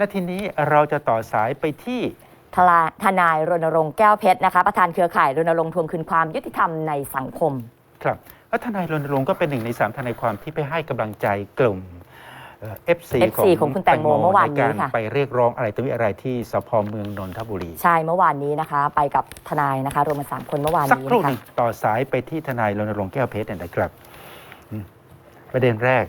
นาทีนี้เราจะต่อสายไปที่ทลาทนายรณรงค์แก้วเพชรนะคะ ประธานเครือข่ายรณรงค์ทวงคืนความยุติธรรมในสังคม ครับแล้วทนายรณรงค์ก็เป็นหนึ่งในสามทนายความที่ไปให้กำลังใจกลุ่มเอฟซี FC ของคุณแตงโมเมื่อวานนี้ในการค่ะไปเรียกร้องอะไรตัวอะไรที่สพเมืองนนทบุรี ใช่เมื่อวานนี้นะคะ ไปกับทนายนะคะรวมกันสามคนเมื่อวานสักนี้ครู่นะหคะนึ่งต่อสายไปที่ทนายรณรงค์แก้วเพชรเนี่ยนะครับอืมประเด็นแรก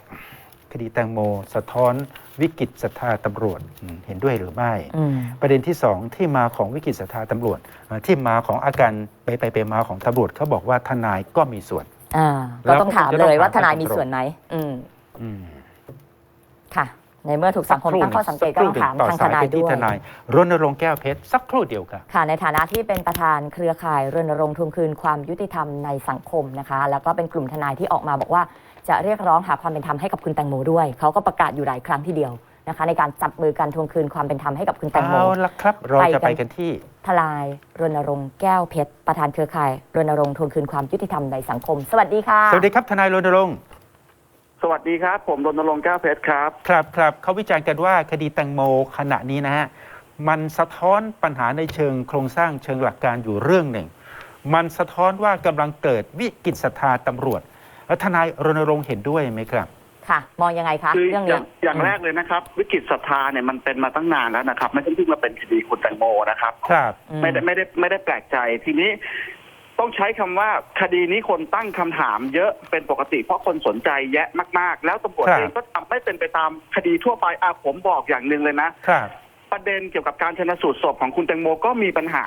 คดีแตงโม สะท้อนวิกฤตศรัทธาตำรวจอืมเห็นด้วยหรือไม่อืมประเด็นที่สองที่มาของวิกฤตศรัทธาตำรวจเอ่อที่มาของอาการไปไปไปมาของตำรวจเขาบอกว่าทนายก็มีส่วนอ่าแล้ก็วต้องถามก็จะเลยว่าต้องถามทนายมีตรงๆส่วนไหมอืมอืมค่ะ ในเมื่อถูกสังคมตั้งข้อสังเกตก็ต้องถามต่อทางสาทยนายไปที่ด้วยทนายรณรงค์แก้วเพชรสักครู่เดียวครับค่ะ ในฐานะที่เป็นประธานเครือข่ายรณรงค์ทวงคืนความยุติธรรมในสังคมนะคะ แล้วก็เป็นกลุ่มทนายที่ออกมาบอกว่า จะเรียกร้องหาความเป็นธรรมให้กับคุณแตงโมด้วย เขาก็ประกาศอยู่หลายครั้งทีเดียวนะคะ ในการจับมือกันทวงคืนความเป็นธรรมให้กับคุณแตงโม เอาละครับ เราจะไปไปกันกันที่ ทลายรณรงค์แก้วเพชร ประธานเครือข่ายรณรงค์ทวงคืนความยุติธรรมในสังคม สวัสดีค่ะ สวัสดีครับทนายรณรงค์สวัสดีครับ ผมรณรงค์แก้วเพชรครับ ครับครับเขาวิจารณ์กันว่าคดีแตงโมขณะนี้นะฮะมันสะท้อนปัญหาในเชิงโครงสร้างเชิงหลักการอยู่เรื่องหนึ่ง มันสะท้อนว่ากำลังเกิดวิกฤตศรัทธาตำรวจ แล้วทนายรณรงค์เห็นด้วยไหมครับ ค่ะ มองยังไงคะคือเรื่องอนี้ย่างอย่างแรกเลยนะครับ วิกฤตศรัทธาเนี่ยมันเป็นมาตั้งนานแล้วนะครับ ไม่ใช่เพิ่งมาเป็นคดีคุณแตงโมนะครับ ครับ อืมไม่ได้ไม่ได้ไม่ได้แปลกใจทีนี้ต้องใช้คำว่าคดีนี้คนตั้งคำถามเยอะเป็นปกติเพราะคนสนใจแยะมาก ๆ แล้วตำรวจครับ เองก็ทำไม่เป็นไปตามคดีทั่วไปอะผมบอกอย่างหนึ่งเลยนะ ครับ ประเด็นเกี่ยวกับการชนสูตรศพของคุณแตงโมก็มีปัญหา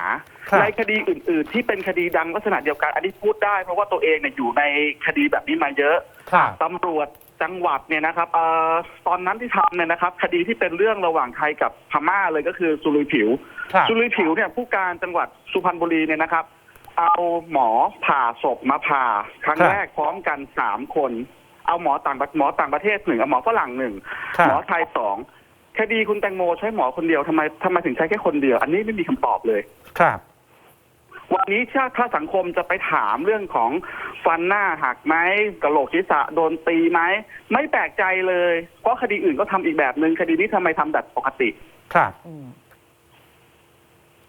ครับ ในคดีอื่น ๆ ที่เป็นคดีดังลักษณะเดียวกันอันนี้พูดได้เพราะว่าตัวเองเนี่ยอยู่ในคดีแบบนี้มาเยอะ ครับ ตำรวจจังหวัดเนี่ยนะครับเอ่อตอนนั้นที่ทำเนี่ยนะครับ คดีที่เป็นเรื่องระหว่างไทยกับพม่าเลยก็คือสุรุยผิว ครับ สุรุยผิวเนี่ยผู้การจังหวัดสุพรรณบุรีเนี่ยนะครับ เอาหมอผ่าศพมาผ่าครั้งครับแรกพร้อมกันสามคน เอาหมอต่างประหมอต่างประเทศหนึ่งเอาหมอฝรั่งหนึ่งครับ หมอไทยสอง คดีคุณแตงโมใช้หมอคนเดียวทำไมทำไมถึงใช้แค่คนเดียว อันนี้ไม่มีคำตอบเลย ครับ วันนี้ถ้าถ้าสังคมจะไปถามเรื่องของฟันหน้าหักไหมกระโหลกศีรษะโดนตีไหมไม่แปลกใจเลย เพราะคดีอื่นก็ทำอีกแบบหนึ่งคดีนี้ทำไมทำแบบปกติ ครับ อืม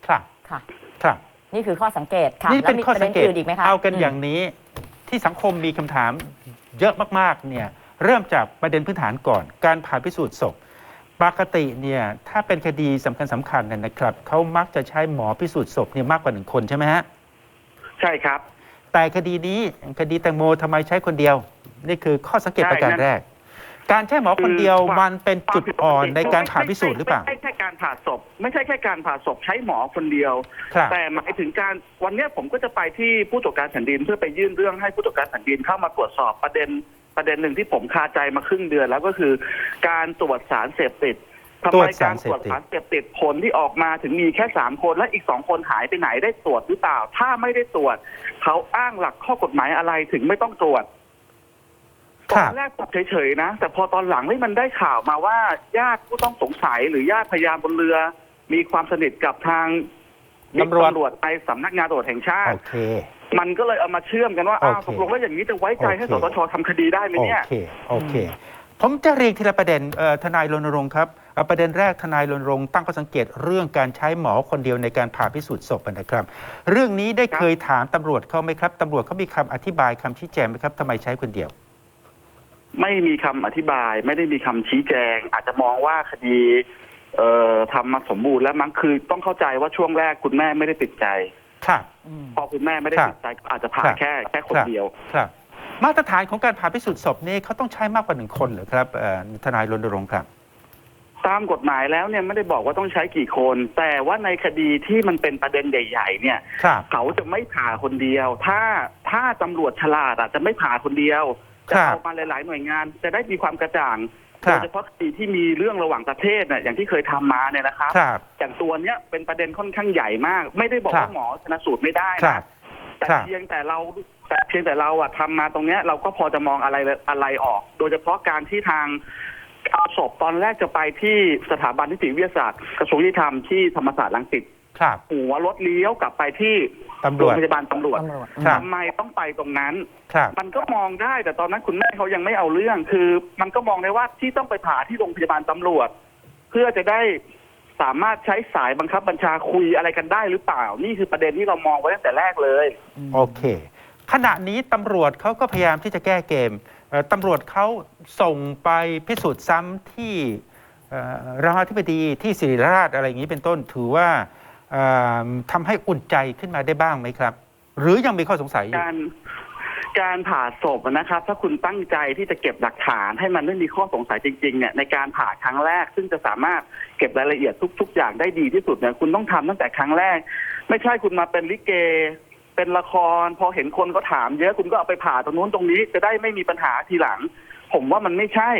ครับ ค่ะ ครับ นี่คือข้อสังเกตค่ะนี่เป็นแล้วมีข้อประสัเด็งนเกตอื่นอีกไหมคะเอากันมอย่างนี้ที่สังคมมีคำถามเยอะมากๆ เนี่ย เริ่มจากประเด็นพื้นฐานก่อน การผ่าพิสูจน์ศพ ปกติเนี่ยถ้าเป็นคดีสำคัญสำคัญๆเนี่ยนะครับเขามักจะใช้หมอพิสูจน์ศพเนี่ยมากกว่าหนึ่งคนใช่ไหมฮะใช่ครับ แต่คดีนี้คดีแตงโมทำไมใช้คนเดียว นี่คือข้อสังเกตใช่ประการนั่นแรก การใช้หมอคนเดียวคือความมันเป็นจุดอ่อนในการผ่าพิสูจน์หรือเปล่าไม่ใช่แค่การผ่าศพ ไม่ใช่แค่การผ่าศพใช้หมอคนเดียวครับแต่หมายถึงการวันเนี้ยผมก็จะไปที่ผู้ตรวจการแผ่นดินเพื่อไปยื่นเรื่องให้ผู้ตรวจการแผ่นดินเข้ามาตรวจสอบประเด็น ประเด็นหนึ่งที่ผมคาใจมาครึ่งเดือนแล้วก็คือ การตรวจสารเสพติดทำตรวไมจสาการรเสตพรวจติด สารเสพติดผลที่ออกมาถึงมีแค่สามคนและอีกสองคนหายไปไหนได้ตรวจหรือเปล่า ถ้าไม่ได้ตรวจ เขาอ้างหลักข้อกฎหมายอะไรถึงไม่ต้องตรวจคตรัอบนแรกผมเฉยๆนะ แต่พอตอนหลังเฮ้ยมันได้ข่าวมาว่า ญาติผู้ต้องสงสัยหรือญาติพยานบนเรือ มีความสนิทกับทางบิ๊กตำรวจ ตำรวจในสำนักงานตำรวจแห่งชาโอติเค มันก็เลยเอามาเชื่อมกันว่าอ้าวโอเค ตกลงแล้วอย่างนี้จะไว้ใจให้โอสเคตชทำคดีได้ไหมโอเนี่ย เค โอเค ผมจะเรียงทีละประเด็นเอ่อทนายรณรงค์ครับเอ่อประเด็นแรกทนายรณรงค์ตั้งข้อสังเกตเรื่องการใช้หมอคนเดียวในการผ่าพิสูจน์ศพนะครับ เรื่องนี้ได้ครับเคยถามตำรวจเขาไหมครับตำรวจเขามีคำอธิบายคำชี้แจงไหมครับทำไมใช้คนเดียว ไม่มีคำอธิบาย ไม่ได้มีคำชี้แจง อาจจะมองว่าคดี เอ่อทำมาสมบูรณ์แล้วมั้งคือต้องเข้าใจว่าช่วงแรกคุณแม่ไม่ได้ติดใจ ครับอืม พอคุณแม่ไม่ได้ครับติดใจก็อาจจะผ่าครับแค่แค่คนครับเดียวครับ มาตรฐานของการผ่าพิสูจน์ศพนี่เขาต้องใช้มากกว่าหนึ่งคนเหรือครับเอ่อทนายรณรงค์ครับตามกฎหมายแล้วเนี่ยไม่ได้บอกว่าต้องใช้กี่คน แต่ว่าในคดีที่มันเป็นประเด็นใหญ่ ๆ เนี่ยครับเขาจะไม่ผ่าคนเดียว ถ้าถ้าตำรวจฉลาดอะจะไม่ผ่าคนเดียวครัจะบเอามาหลายๆหน่วยงาน จะได้มีความกระจ่างครั โดบยเฉพาะคดีที่มีเรื่องระหว่างประเทศเนี่ยอย่างที่เคยทำมาเนี่ยนะครับครับอย่างตัวเนี้ยเป็นประเด็นค่อนข้างใหญ่มาก ไม่ได้บอกครับว่าหมอชนะสูตรไม่ได้ครันะบแต่ครับเพียงแต่เราแต่เพียงแต่เราอะทำมาตรงเนี้ยเราก็พอจะมองอะไรอะไรออก โดยเฉพาะการที่ทางเอาศพตอนแรกจะไปที่สถาบันนิติวิทยาศาสตร์กระทรวงยุติธรรมที่ธรรมศาสตร์ลังสิต ครับ หัวรถเลี้ยวกลับไปที่ตำรโรงวจพยาบาลตำรวจตำรวจครับ ทำไมต้องไปตรงนั้น ครับ มันก็มองได้แต่ตอนนั้นคุณแม่เขายังไม่เอาเรื่อง คือ มันก็มองได้ว่าที่ต้องไปผ่าที่โรงพยาบาลตำรวจ เพื่อจะได้สามารถใช้สายบังคับบัญชาคุยอะไรกันได้หรือเปล่า นี่คือประเด็นที่เรามองไว้ตั้งแต่แรกเลยโอเค ขณะนี้ตำรวจเขาก็พยายามที่จะแก้เกมเอ่อตำรวจเขาส่งไปพิสูจน์ซ้ำที่เอ่อรามาธิบดีที่ศิริราชอะไรอย่างนี้เป็นต้น ถือว่าเอ่อ ทำให้อุ่นใจขึ้นมาได้บ้างไหมครับ หรือยังมีข้อสงสัยอยู่การการผ่าศพนะครับ ถ้าคุณตั้งใจที่จะเก็บหลักฐานให้มันไม่มีข้อสงสัยจริงๆเนี่ยในการผ่าครั้งแรก ซึ่งจะสามารถเก็บรายละเอียดทุก ๆ อย่างได้ดีที่สุดเนี่ยคุณต้องทำตั้งแต่ครั้งแรก ไม่ใช่คุณมาเป็นลิเก เป็นละคร พอเห็นคนก็ถามเยอะคุณก็เอาไปผ่าตรงนู้นตรงนี้จะได้ไม่มีปัญหาทีหลัง ผมว่ามันไม่ใช่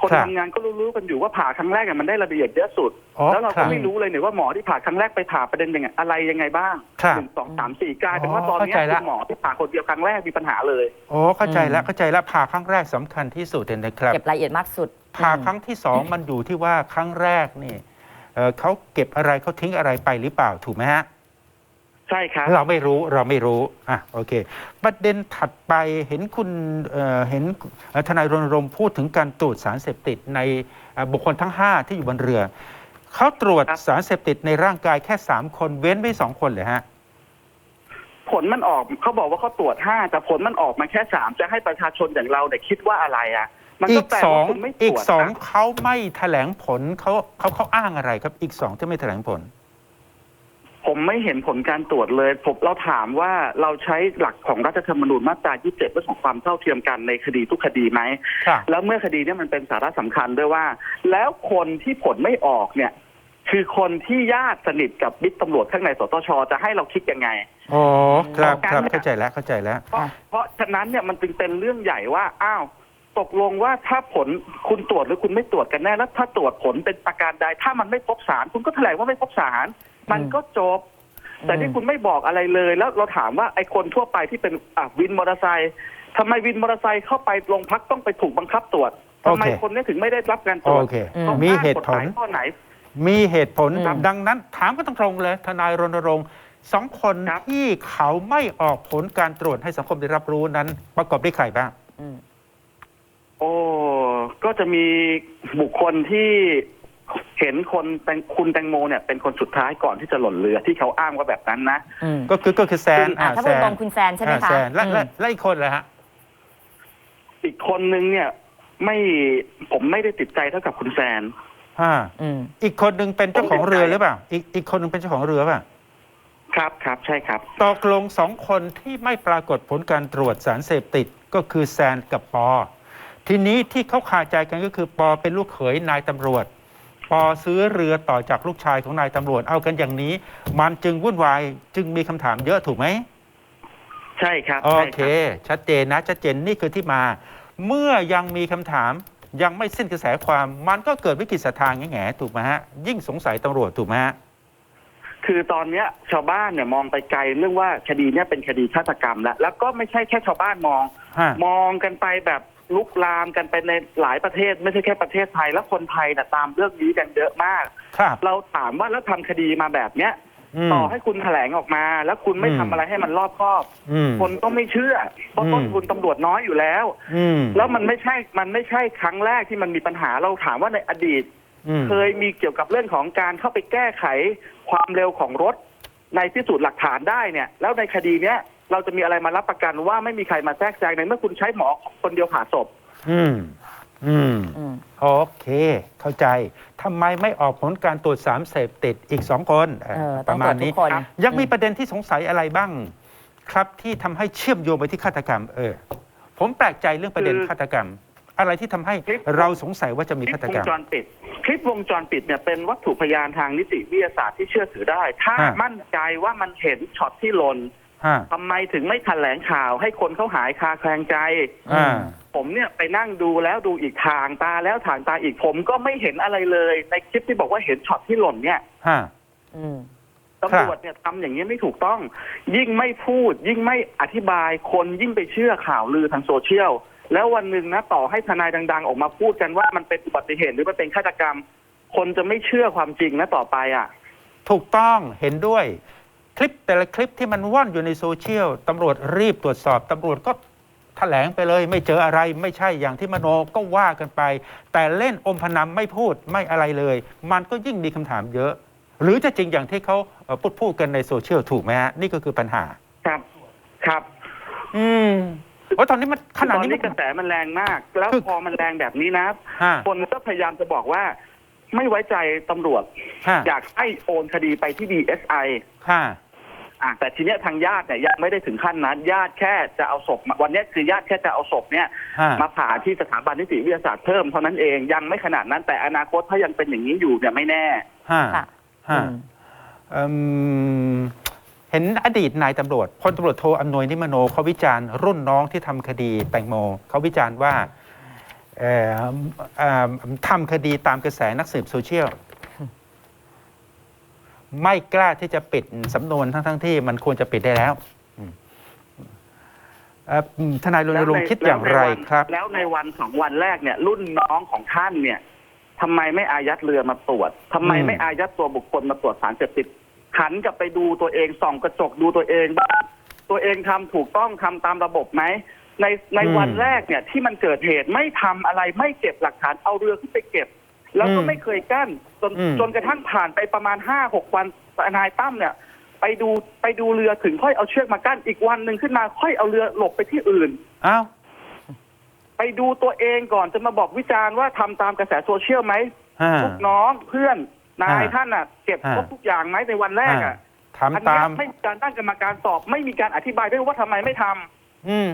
คนครับทำงานก็รู้ๆกันอยู่ว่าผ่าครั้งแรกเนี่ยมันได้รายละเอียดเยอะสุด อ๋อแล้วเราครัก็บไม่รู้เลยเนี่ยว่าหมอที่ผ่าครั้งแรกไปผ่าประเด็นยังไงอะไรยังไงบ้างครับหนึ่งสองสามสี่กลายเป็นว่าอ๋อตอนเนี้ยเข้าใจละคุณหมอที่ผ่าคนเดียวครั้งแรกมีปัญหาเลย โอ้เข้าใจแล้วอืมเข้าใจแล้วผ่าครั้งแรกสำคัญที่สุดเลยนะครับ เก็บรายละเอียดมากสุดผ่าอืมครั้งที่สองมันอยู่ที่ว่าครั้งแรกนี่เอ่อเขาเก็บอะไรเขาทิ้งอะไรไปหรือเปล่าถูกไหมฮะ ใช่ครับ เราไม่รู้เราไม่รู้อะโอเค ประเด็นถัดไปเห็นคุณเอ่อเห็นเอ่อทนายรณรงค์พูดถึงการตรวจสารเสพติดในเอ่อบุคคลทั้ง 5 ที่อยู่บนเรือ เขาตรวจครับสารเสพติดในร่างกายแค่ 3 คนเว้นไว้สองคนเลยฮะผลมันออกเขาบอกว่าเขาตรวจห้าแต่ผลมันออกมาแค่สามจะให้ประชาชนอย่างเราเนี่ยคิดว่าอะไรอะ มันอีก็กแปลสอว่างคุณไม่ตอีกรวจสองนะเขาไม่แถลงผลเขาเขาเขาอ้างอะไรครับ อีกสองที่ไม่แถลงผล ผมไม่เห็นผลการตรวจเลยผมเราถามว่าเราใช้หลักของรัฐธรรมนูญมาตรา 27 เรื่องของความเท่าเทียมกันในคดีทุกคดีไหมครับแล้วเมื่อคดีเนี้มันเป็นสาระสำคัญด้วยว่า แล้วคนที่ผลไม่ออกเนี่ย คือคนที่ญาติสนิทกับบิ๊กตำรวจข้างในสตชจะให้เราคิดยังไงโอ้ครับการครับเนี่ยเข้าใจแล้วเข้าใจแล้ว เพราะเพราะฉะนั้นเนี่ยมันจึงเป็นเรื่องใหญ่ว่า อ้าว ตกลงว่าถ้าผลคุณตรวจหรือคุณไม่ตรวจกันแน่แล้วถ้าตรวจผลเป็นประการใด ถ้ามันไม่พบสาร คุณก็แถลงว่าไม่พบสาร มันก็จบ แต่ที่คุณไม่บอกอะไรเลย แล้วเราถามว่าไอ้คนทั่วไปที่เป็นอะวินมอเตอร์ไซค์ทำไมวินมอเตอร์ไซค์เข้าไปโรงพักต้องไปถูกบังคับตรวจทำไมโอเคคนนี้ถึงไม่ได้รับการตรวจโอเคอืมขามีอ้างเหตุกฎผหลมายข้อไหน มีเหตุผลอืมดังนั้นถามก็ต้องตรงๆเลย ทนายรณรงค์สองคนครับที่เขาไม่ออกผลการตรวจให้สังคมได้รับรู้นั้น ประกอบด้วยใครบ้างอืม โอ้ก็จะมีบุคคลที่เห็นคนแตงคุณแตงโมเนี่ยเป็นคนสุดท้ายก่อนที่จะหล่นเรือที่เขาอ้างว่าแบบนั้นนะ อืมก็คือก็คือแซนอะอ่าถ้าแซพูดนตรงคุณแซนใช่ไหมอ่าคะแซนและและอืมและอีกคนเลยฮะอีกคนนึงเนี่ยไม่ผมไม่ได้ติดใจเท่ากับคุณแซน อ่าอืมอีกคนหนึ่งเป็นเจ้าของเรือหรือเปล่าอีกอีกคนหนึ่งเป็นเจ้าของเรือเปล่าครับครับใช่ครับ ตกลงสองคนที่ไม่ปรากฏผลการตรวจสารเสพติดก็คือแซนกับปอ ทีนี้ที่เขาคาใจกันก็คือปอเป็นลูกเขยนายตำรวจ ปอซื้อเรือต่อจากลูกชายของนายตำรวจเอากันอย่างนี้ มันจึงวุ่นวายจึงมีคำถามเยอะถูกไหมใช่ครับโอใช่เครับชัดเจนนะชัดเจนนี่คือที่มา เมื่อยังมีคำถามยังไม่สิ้นกระแสความมันก็เกิดวิกฤตศรัทธาแง่ๆถูกไหมฮะ ยิ่งสงสัยตำรวจถูกไหมฮะคือตอนเนี้ยชาวบ้านเนี่ยมองไปไกลเรื่องว่าคดีเนี้ยเป็นคดีฆาตกรรมแล้วแล้วก็ไม่ใช่แค่ชาวบ้านมอง ฮะมองกันไปแบบลุกลามกันไปในหลายประเทศ ไม่ใช่แค่ประเทศไทย แล้วคนไทยนะตามเรื่องนี้กันเยอะมาก ครับ เราถามว่าแล้วทำคดีมาแบบเนี้ย ม ต่อให้คุณแถลงออกมา แล้วคุณไม่อืม ทำอะไรให้มันรอบคอบ อืม คนก็ไม่เชื่อเพราะอืม ต้นทุนตำรวจน้อยอยู่แล้ว อืมแล้วมันไม่ใช่ มันไม่ใช่ครั้งแรกที่มันมีปัญหาเราถามว่าในอดีต อืม เคยมีเกี่ยวกับเรื่องของการเข้าไปแก้ไขความเร็วของรถ ในพิสูจน์หลักฐานได้เนี่ย แล้วในคดีเนี้ย เราจะมีอะไรมารับประกันว่าไม่มีใครมาแทรกแซงในเมื่อคุณใช้หมอคนเดียวผ่าศพ อืม อืม อืม โอเค เข้าใจทำไมไม่ออกผลการตรวจสารเสพติดอีกสองคนเอ่อเออปต้องระตรมาวณจทุนี้กคนครับยังมีประเด็นที่สงสัยอะไรบ้าง ครับที่ทำให้เชื่อมโยงไปที่ฆาตกรรม เออ ผมแปลกใจเรื่องประเด็นฆาตกรรม อะไรที่ทำให้เราสงสัยว่าจะมีคลิฆาปตวกงรรม จรปิด คลิปวงจรปิดเนี่ยเป็นวัตถุพยานทางนิติวิทยาศาสตร์ที่เชื่อถือได้ ถ้าฮะ มั่นใจว่ามันเห็นช็อตที่หล่น ฮะ ทำไมถึงไม่แถลงข่าวให้คนเขาหายคาแคลงใจ อ่า ผมเนี่ยไปนั่งดูแล้วดูอีกทางตาแล้วทางตาอีกผมก็ไม่เห็นอะไรเลย ในคลิปที่บอกว่าเห็นช็อตที่หล่นเนี่ยฮะ อืมตำรวจเนี่ยทำอย่างนี้ยไม่ถูกต้อง ยิ่งไม่พูด ยิ่งไม่อธิบายคนยิ่งไปเชื่อข่าวลือทางโซเชียล แล้ววันหนึ่งนะต่อให้ทนายดัง ๆ ออกมาพูดกันว่ามันเป็นอุบัติเหตุหรือมันเป็นฆาตกรรม คนจะไม่เชื่อความจริงนะต่อไปอะ ถูกต้องเห็นด้วย คลิปแต่ละคลิปที่มันว่อนอยู่ในโซเชียลตำรวจรีบตรวจสอบตำรวจก็แถลงไปเลย ไม่เจออะไรไม่ใช่อย่างที่มโนก็ว่ากันไป แต่เล่นอมพนันไม่พูดไม่อะไรเลย มันก็ยิ่งมีคำถามเยอะ หรือจะจริงอย่างที่เขาเอ่อพูดพูดกันในโซเชียลถูกไหมฮะนี่ก็คือปัญหา ครับครับ อืมโอ้ยตอนนี้มันขนาดตอนนี้นี้มันกระแสมันแรงมาก แล้วคือพอมันแรงแบบนี้นะฮะคนก็พยายามจะบอกว่า ไม่ไว้ใจตำรวจฮะอยากให้โอนคดีไปที่ DSI ฮะอ่ะแต่ทีเนี้ยทางญาติเนี่ยยังไม่ได้ถึงขั้นนั้นญาติแค่จะเอาศพมาวันเนี้ยคือญาติแค่จะเอาศพเนี่ยฮะ มาผ่าที่สถาบันนิติวิทยาศาสตร์เพิ่มเท่านั้นเองยังไม่ขนาดนั้นแต่อนาคตถ้ายังเป็นอย่างนี้อยู่เนี่ยไม่แน่ ฮะค่ะฮะอืม เอิ่มเห็นอดีตนายตำรวจพลตำรวจโทอำนวยนิมโนเขาวิจารณ์รุ่นน้องที่ทำคดีแตงโมเขาวิจารณ์ว่าเอ่อเอ่อทำคดีตามกระแสนักสืบโซเชียล ไม่กล้าที่จะปิดสำนวนทั้งๆที่มันควรจะปิดได้แล้วอืมเอ่อทนายรณรงค์คิดอย่างไรครับ แล้วในวันสองวันแรกเนี่ย รุ่นน้องของท่านเนี่ยทำไมไม่อายัดเรือมาตรวจทำไมอืมไม่อายัดตัวบุคคลมาตรวจสารเสพติดหันกลับไปดูตัวเองส่องกระจกดูตัวเองว่าตัวเองทำถูกต้องทำตามระบบไหมในในวันแรกเนี่ยที่มันเกิดเหตุไม่ทำอะไรไม่เก็บหลักฐานเอาเรือขึ้นไปเก็บ แล้วก็ไม่เคยกั้นจนจนกระทั่งผ่านไปประมาณห้าหกวันนายตั้มเนี่ย ไปดูไปดูเรือถึงค่อยเอาเชือกมากั้นอีกวันหนึ่งขึ้นมาค่อยเอาเรือหลบไปที่อื่นอ้าวไปดูตัวเองก่อนจะมาบอกวิจารณ์ว่าทำตามกระแสโซเชียลไหมฮะ ลูกน้องเพื่อนนายอ่าท่านอะเก็บอ่าครบทุกอย่างไหมในวันแรกอะทำอันตาเนี้ยมไม่มีการตั้งกรรมการสอบ ไม่มีการอธิบายด้วยว่าทำไมไม่ทำอืม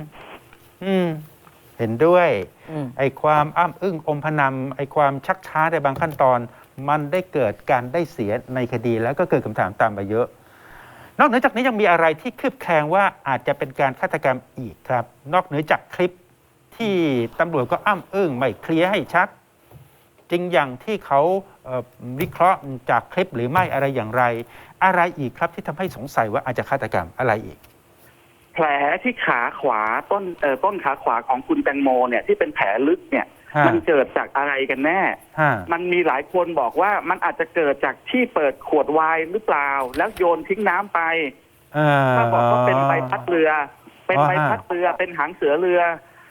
อืมเห็นด้วยอืม ไอ้ความอ้ำอึ้งอมพนำไอ้ความชักช้าในบางขั้นตอน มันได้เกิดการได้เสียในคดีแล้วก็เกิดคำถามตามมาเยอะ นอกเหนือจากนี้ยังมีอะไรที่คลืบแคลงว่าอาจจะเป็นการฆาตกรรมอีกครับ นอกเหนือจากคลิปที่ตำรวจก็อ้ำอึ้งไม่เคลียร์ให้ชัด จริงอย่างที่เขาเอ่อวิเคราะห์จากคลิปหรือไม่อะไรอย่างไร อะไรอีกครับที่ทำให้สงสัยว่าอาจจะฆาตกรรมอะไรอีก แผลที่ขาขวาต้นเอ่อต้นขาขวาของคุณแตงโมเนี่ยที่เป็นแผลลึกเนี่ย ฮะมันเกิดจากอะไรกันแน่ ฮะมันมีหลายคนบอกว่ามันอาจจะเกิดจากที่เปิดขวดไวน์หรือเปล่า แล้วโยนทิ้งน้ำไป เอ่ถ้าบอกว่าเป็นใบพัดเรือ เป็นอ๋อใบพัดเรือเป็นหางเสือเรือ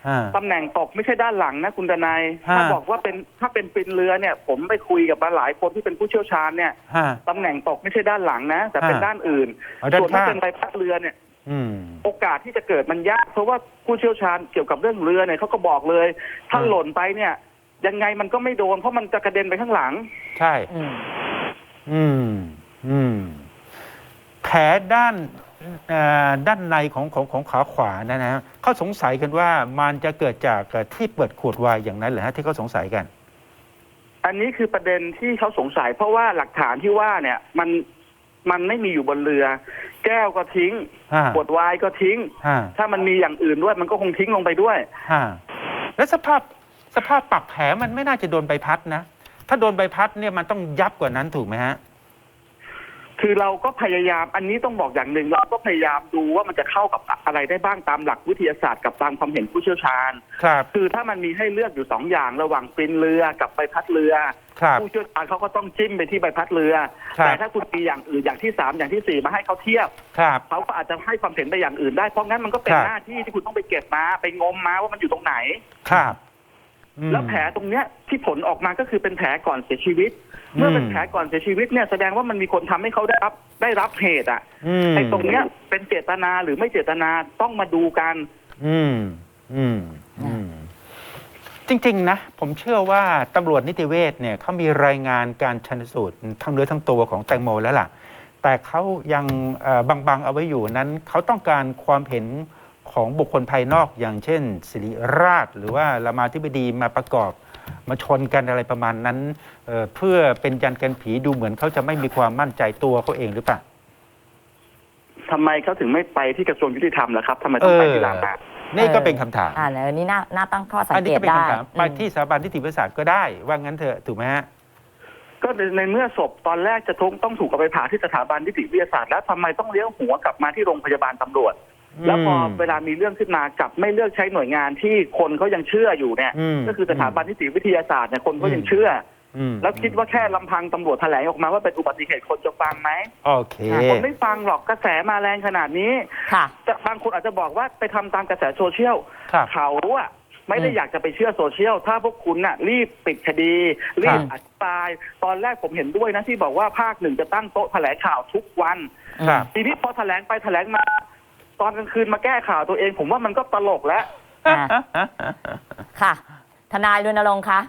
ฮะ ตำแหน่งตกไม่ใช่ด้านหลังนะคุณดนายฮะ ถ้าบอกว่าเป็นถ้าเป็นปินเรือเนี่ย ผมไปคุยกับมาหลายคนที่เป็นผู้เชี่ยวชาญเนี่ยฮะ ตำแหน่งตกไม่ใช่ด้านหลังนะ แต่เป็นฮะด้านอื่นเอาด้านส่วนถ้าข้าง เป็นใบพัดเรือเนี่ยอืม โอกาสที่จะเกิดมันยาก เพราะว่าผู้เชี่ยวชาญเกี่ยวกับเรื่องเรือเนี่ยเขาก็บอกเลย ถ้าอืมหล่นไปเนี่ย ยังไงมันก็ไม่โดน เพราะมันจะกระเด็นไปข้างหลัง ใช่ อืม อืมอืมแผลด้านเอ่อด้านในของของของขาขวานะนะเขาสงสัยกันว่ามันจะเกิดจากเอ่อที่เปิดขวดไวน์อย่างนั้นเหรอฮะที่เขาสงสัยกัน อันนี้คือประเด็นที่เขาสงสัย เพราะว่าหลักฐานที่ว่าเนี่ย มัน มันไม่มีอยู่บนเรือ แก้วก็ทิ้งฮะขวดไวน์ก็ทิ้งฮะถ้ามันมีอย่างอื่นด้วยมันก็คงทิ้งลงไปด้วย ฮะแล้วสภาพสภาพปักแผลมันไม่น่าจะโดนใบพัดนะ ถ้าโดนใบพัดเนี่ยมันต้องยับกว่านั้นถูกไหมฮะ คือเราก็พยายามอันนี้ต้องบอกอย่างหนึ่งเราก็พยายามดูว่ามันจะเข้ากับอะไรได้บ้างตามหลักวิทยาศาสตร์กับตามความเห็นผู้เชี่ยวชาญ ครับ คือถ้ามันมีให้เลือกอยู่สองอย่างระหว่างปินเรือกับใบพัดเรือ ครับ ผู้เชี่ยวชาญเขาก็ต้องจิ้มไปที่ใบพัดเรือ ครับ แต่ถ้าคุณมีอย่างอื่นอย่างที่สามอย่างที่สี่มาให้เขาเทียบครับ เขาก็อาจจะให้ความเห็นไปอย่างอื่นได้เพราะงั้นมันก็เป็นครับ หน้าที่ที่คุณต้องไปเก็บมาไปงมมาว่ามันอยู่ตรงไหน ครับอืมแล้วแผลตรงเนี้ยที่ผลออกมาก็คือเป็นแผลก่อนเสียชีวิต เมื่อเป็นอืมแผลก่อนเสียชีวิตเนี่ยแสดงว่ามันมีคนทำให้เขาได้รับได้รับเหตุอะอืมไอ้ตรงเนี้ยเป็นเจตนาหรือไม่เจตนาต้องมาดูกัน อืม อืม อืมจริง ๆ นะ ผมเชื่อว่าตำรวจนิติเวชเนี่ยเขามีรายงานการชันสูตรทั้งเนื้อทั้งตัวของแตงโมแล้วล่ะ แต่เขายังเอ่อบังๆ เอาไว้อยู่นั้น เขาต้องการความเห็นของบุคคลภายนอกอย่างเช่นสิริราช หรือว่ารามาธิบดีมาประกอบ มาชนกันอะไรประมาณนั้นเอ่อเพื่อเป็นยันกันผีดูเหมือนเขาจะไม่มีความมั่นใจตัวเขาเองหรือเปล่า ทำไมเขาถึงไม่ไปที่กระทรวงยุติธรรมล่ะครับทำไมต้องไปที่ลามานี่ก็เป็นคำถาม อ่าเนยวนี้น่าน่าตั้งข้อสังอันเกนี้ตก็เป็นได้คำถามไปอืมที่สถาบันนิติวิทยาศาสตร์ก็ได้ ว่างั้นเถอะถูกไหมฮะ ก็ในเมื่อศพตอนแรกจะต้องต้องถูกเอาไปผ่าที่สถาบันนิติวิทยาศาสตร์แล้วทำไมต้องเลี้ยวหัวกลับมาที่โรงพยาบาลตำรวจ แล้วพอเวลามีเรื่องขึ้นมากลับไม่เลือกใช้หน่วยงานที่คนเขายังเชื่ออยู่เนี่ย อืมก็คือสถาบันนิติวิทยาศาสตร์เนี่ยคนก็ยังเชื่อมอืมแล้วคิดว่าแค่ลำพังตำรวจแถลงออกมาว่าเป็นอุบัติเหตุคนจะฟังไหมโอเค คนไม่ฟังหรอกกระแสมาแรงขนาดนี้ ค่ะ แต่บางคนอาจจะบอกว่าไปทำตามกระแสโซเชียล ครับเขาอะไม่ได้อืมอยากจะไปเชื่อโซเชียล ถ้าพวกคุณน่ะ รีบปิดคดี รีบครับอธิบาย ตอนแรกผมเห็นด้วยนะที่บอกว่าภาคหนึ่งจะตั้งโต๊ะแถลงข่าวทุกวัน ครับ ทีนี้พอแถลงไปแถลงมาต อนกลางคืนมาแก้ข่าวตัวเอง ผมว่ามันก็ตลกแล้ว อ่าค่ะ ทนายรณรงค์คะ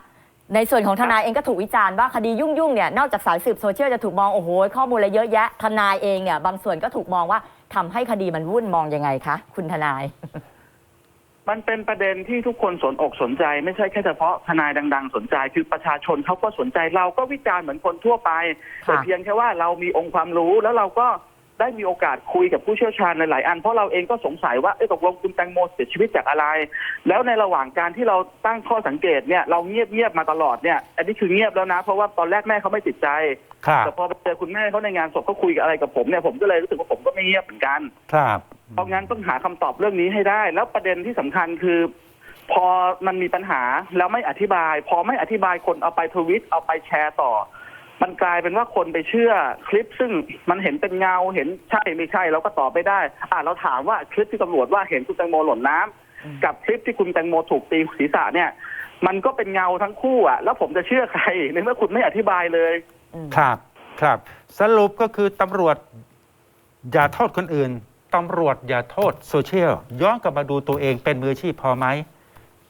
ในส่วนของทนายเองก็ถูกวิจารณ์ว่าคดียุ่งๆเนี่ย นอกจากสายสืบโซเชียลจะถูกมอง โอ้โห ข้อมูลอะไรเยอะแยะ ทนายเองเนี่ย บางส่วนก็ถูกมองว่าทำให้คดีมันวุ่นมองยังไงคะ คุณทนาย มันเป็นประเด็นที่ทุกคนสนอกสนใจ ไม่ใช่แค่เฉพาะทนายดัง ๆ สนใจ คือประชาชนเขาก็สนใจเราก็วิจารณ์เหมือนคนทั่วไปค่ะแต่เพียงแค่ว่าเรามีองค์ความรู้แล้วเราก็ ได้มีโอกาสคุยกับผู้เชี่ยวชาญหลาย ๆ อันเพราะเราเองก็สงสัยว่าเอ้ยตกลงคุณแตงโมเสียชีวิตจากอะไร แล้วในระหว่างการที่เราตั้งข้อสังเกตเนี่ยเราเงียบ ๆ มาตลอดเนี่ยอันนี้คือเงียบแล้วนะ เพราะว่าตอนแรกแม่เขาไม่ติดใจครับแต่พอไปเจอคุณแม่เขาในงานศพเขาคุยกับอะไรกับผมเนี่ยผมก็เลยรู้สึกว่าผมก็ไม่เงียบเหมือนกัน ครับเพราะงั้นต้องหาคำตอบเรื่องนี้ให้ได้ แล้วประเด็นที่สำคัญคือ พอมันมีปัญหาแล้วไม่อธิบาย พอไม่อธิบายคนเอาไปทวิตเอาไปแชร์ต่อ มันกลายเป็นว่าคนไปเชื่อคลิปซึ่งมันเห็นเป็นเงาเห็นใช่ไม่ใช่เราก็ตอบไม่ได้ อ่าเราถามว่าคลิปที่ตำรวจว่าเห็นคุณแตงโมหล่นน้ำอืมกับคลิปที่คุณแตงโมถูกตีศีรษะเนี่ย มันก็เป็นเงาทั้งคู่อะ แล้วผมจะเชื่อใครในเมื่อคุณไม่อธิบายเลยอืมครับครับ สรุปก็คือตำรวจ อย่าโทษคนอื่นตำรวจอย่าโทษโซเชียลย้อนกลับมาดูตัวเองเป็นมืออาชีพพอไหม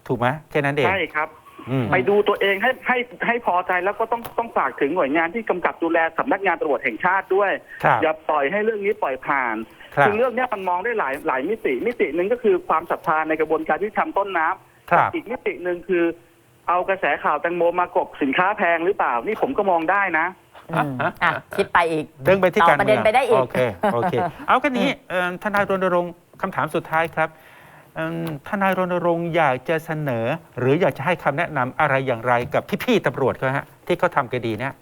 ถูกไหมแค่นั้นเองใช่ครับอืม ไปดูตัวเองให้ให้ให้พอใจแล้วก็ต้องต้องฝากถึงหน่วยงานที่กำกับดูแลสำนักงานตำรวจแห่งชาติด้วยครับอย่าปล่อยให้เรื่องนี้ปล่อยผ่านครับอเรื่องเนี้ยมันมองได้หลายหลายมิติ มิติหนึ่งก็คือความศรัทธาในกระบวนการที่ทำต้นน้ำครับอีกมิติหนึ่งคือ เอากระแสข่าวแตงโมมากบสินค้าแพงหรือเปล่า นี่ผมก็มองได้นะอืมอะคิดไปอีกดึงไปที่ต่อการประเด็นมืงไปได้อีกโอเคโอเค เอากันนี้เอ่อทนายรณรงค์คำถามสุดท้ายครับเอิ่ม ทนายรณรงค์อยากจะเสนอ หรืออยากจะให้คำแนะนำอะไรอย่างไรกับพี่ๆตำรวจเขาฮะที่เขาทำคดีเนี้ย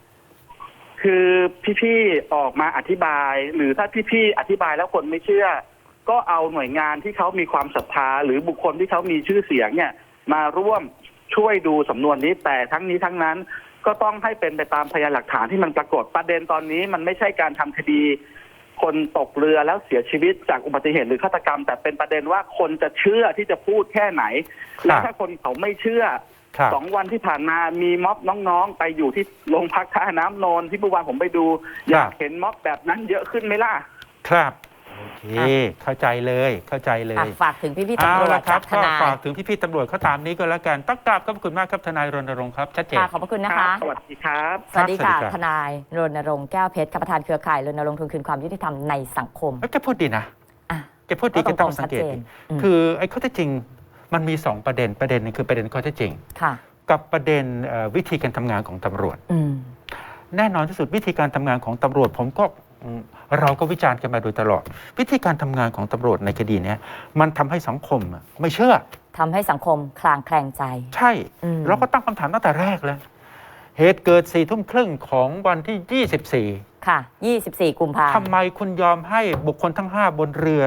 คือพี่ๆออกมาอธิบาย หรือถ้าพี่ๆอธิบายแล้วคนไม่เชื่อ ก็เอาหน่วยงานที่เขามีความศรัทธาหรือบุคคลที่เขามีชื่อเสียงเนี่ย มาร่วมช่วยดูสำนวนนี้แต่ทั้งนี้ทั้งนั้นก็ต้องให้เป็นไปตามพยานหลักฐานที่มันปรากฏประเด็นตอนนี้มันไม่ใช่การทำคดี คนตกเรือแล้วเสียชีวิตจากอุบัติเหตุหรือฆาตกรรม แต่เป็นประเด็นว่าคนจะเชื่อที่จะพูดแค่ไหน และถ้าคนเขาไม่เชื่อครับสองวันที่ผ่านมามีม็อบน้องๆ ไปอยู่ที่โรงพักท่าน้ำนนท์ที่เมื่อวานผมไปดู อยากเห็นม็อบแบบนั้นเยอะขึ้นไหมล่ะ ครับ โอเคเข้าใจเลย เข้าใจเลอะย ฝากถึงพี่ๆเอาตำรวจละครัจาบกทก็นายฝากถึงพี่ๆตำรวจเขาตามนี้ก็แล้วกันต้องกราบขอบคุณมากครับทนายรณรงค์ครับ ชัดเจน ค่ะขอบพระคุณนะคะสวัสดีครับ สวัสดีค่ะ สวัสดีครับ ทนายรณรงค์แก้วเพชรประธานเครือข่ายรณรงค์ทวงคืนความยุติธรรมในสังคมเอ้ยแกพูดดีนะอะ แกพูดดีก็แกตตั้รงงๆสังเกตชัดเจนดีอืม คือไอ้ข้อเท็จจริงมันมีสองประเด็นประเด็นหนึงคือประเด็นข้อเท็จจริง ค่ะ กับประเด็นเอ่อวิธีการทำงานของตำรวจ อืม แน่นอนที่สุดวิธีการทำงานของตำรวจ ผมก็อืม เราก็วิจารณ์กันมาโดยตลอด วิธีการทำงานของตำรวจในคดีเนี้ยมันทำให้สังคมอะไม่เชื่อทำให้สังคมคลางแคลงใจ ใช่อืมเราก็ตั้งคำถามตั้งแต่แรกแล้วเหตุเกิดสี่ทุ่มครึ่งของวันที่ 24 ค่ะ 24 กุมภาทำไมคุณยอมให้บุคคลทั้ง 5 บนเรือ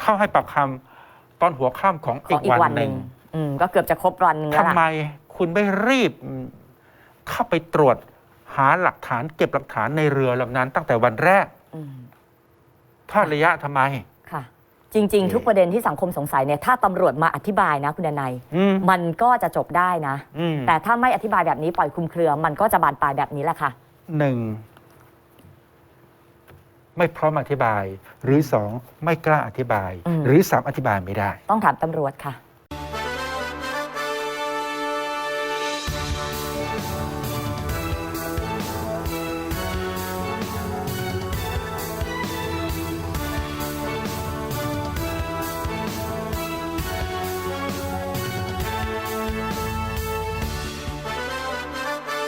เข้าให้ปากคำตอนหัวค่ำของขอีองกอีกวัวันนหหนึ่นึ่งงอืมก็เกือบจะครบวันหนึ่งแล้วทำไมล่ะคุณไม่รีบเข้าไปตรวจ หาหลักฐานเก็บหลักฐานในเรือลำนั้น ตั้งแต่วันแรกอืมทอดระยะทำไม ค่ะ จริง ๆ ทุกประเด็นที่สังคมสงสัยเนี่ยถ้าตำรวจมาอธิบายนะคุณดนายอืมมันก็จะจบได้นะ อืมแต่ถ้าไม่อธิบายแบบนี้ปล่อยคลุมเครือ มันก็จะบานปลายแบบนี้แหละค่ะ หนึ่ง ไม่พร้อมอธิบาย หรือสองไม่กล้าอธิบาย อืม หรือสามอธิบายไม่ได้ ต้องถามตำรวจค่ะ